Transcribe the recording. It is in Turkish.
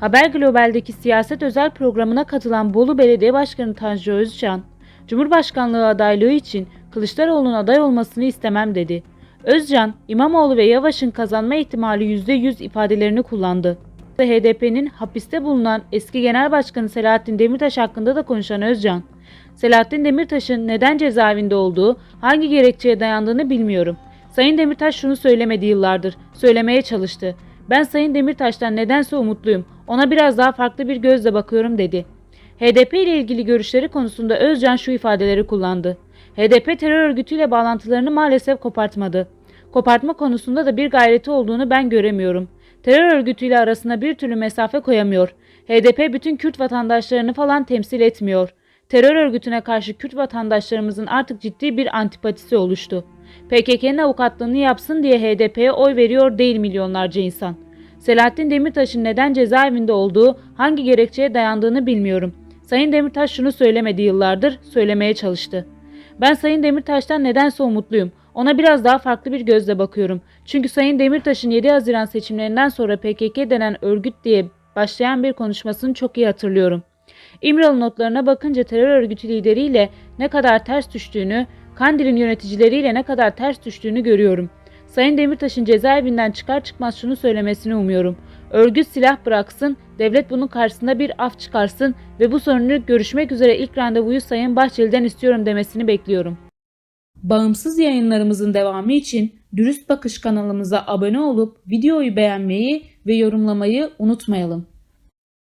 Haber Global'deki siyaset özel programına katılan Bolu Belediye Başkanı Tanju Özcan, Cumhurbaşkanlığı adaylığı için Kılıçdaroğlu'nun aday olmasını istemem dedi. Özcan, İmamoğlu ve Yavaş'ın kazanma ihtimali %100 ifadelerini kullandı. HDP'nin hapiste bulunan eski Genel Başkanı Selahattin Demirtaş hakkında da konuşan Özcan, Selahattin Demirtaş'ın neden cezaevinde olduğu, hangi gerekçeye dayandığını bilmiyorum. Sayın Demirtaş şunu söylemedi yıllardır, söylemeye çalıştı. Ben Sayın Demirtaş'tan nedense umutluyum, ona biraz daha farklı bir gözle bakıyorum dedi. HDP ile ilgili görüşleri konusunda Özcan şu ifadeleri kullandı. HDP terör örgütüyle bağlantılarını maalesef kopartmadı. Kopartma konusunda da bir gayreti olduğunu ben göremiyorum. Terör örgütüyle arasına bir türlü mesafe koyamıyor. HDP bütün Kürt vatandaşlarını falan temsil etmiyor. Terör örgütüne karşı Kürt vatandaşlarımızın artık ciddi bir antipatisi oluştu. PKK'nın avukatlığını yapsın diye HDP'ye oy veriyor değil milyonlarca insan. Selahattin Demirtaş'ın neden cezaevinde olduğu, hangi gerekçeye dayandığını bilmiyorum. Sayın Demirtaş şunu söylemedi yıllardır, söylemeye çalıştı. Ben Sayın Demirtaş'tan nedense umutluyum. Ona biraz daha farklı bir gözle bakıyorum. Çünkü Sayın Demirtaş'ın 7 Haziran seçimlerinden sonra PKK denen örgüt diye başlayan bir konuşmasını çok iyi hatırlıyorum. İmralı notlarına bakınca terör örgütü lideriyle ne kadar ters düştüğünü, Kandil'in yöneticileriyle ne kadar ters düştüğünü görüyorum. Sayın Demirtaş'ın cezaevinden çıkar çıkmaz şunu söylemesini umuyorum. Örgüt silah bıraksın, devlet bunun karşısında bir af çıkarsın ve bu sorunu görüşmek üzere ilk randevuyu Sayın Bahçeli'den istiyorum demesini bekliyorum. Bağımsız yayınlarımızın devamı için Dürüst Bakış kanalımıza abone olup videoyu beğenmeyi ve yorumlamayı unutmayalım.